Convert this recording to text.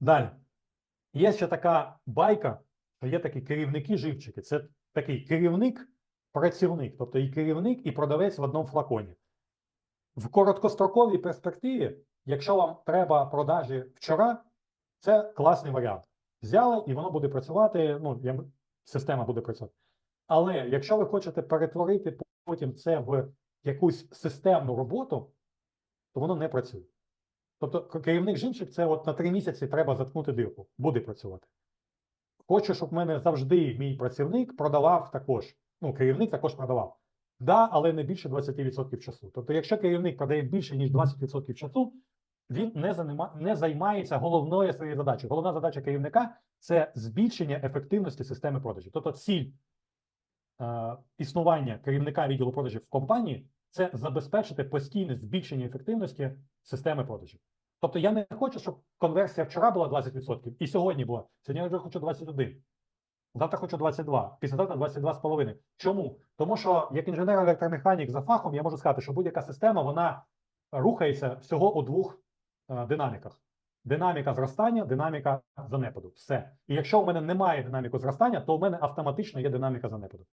Далі. Є ще така байка, що є такі керівники-живчики. Це такий керівник, працівник, тобто і керівник, і продавець в одному флаконі. В короткостроковій перспективі, якщо вам треба продажі вчора, це класний варіант. Взяли і воно буде працювати, ну, система буде працювати. Але якщо ви хочете перетворити потім це в якусь системну роботу, то воно не працює. Тобто керівник жінчик це от на три місяці треба заткнути дирку, буде працювати. Хочу, щоб в мене завжди мій працівник продавав також. Ну, керівник також продавав. Да, але не більше 20% часу. Тобто, якщо керівник продає більше, ніж 20% часу, він не, занима, не займається головною своєю задачею. Головна задача керівника це збільшення ефективності системи продажів. Тобто, ціль існування керівника відділу продажів в компанії це забезпечити постійне збільшення ефективності системи продажів. Тобто я не хочу, щоб конверсія вчора була 20% і сьогодні була. Сьогодні я вже хочу 21. Завтра хочу 22, післязавтра 22,5. Чому? Тому що як інженер-електромеханік за фахом я можу сказати, що будь-яка система вона рухається всього у двох е, динаміках: динаміка зростання, динаміка занепаду. Все. І якщо у мене немає динаміку зростання, то у мене автоматично є динаміка занепаду.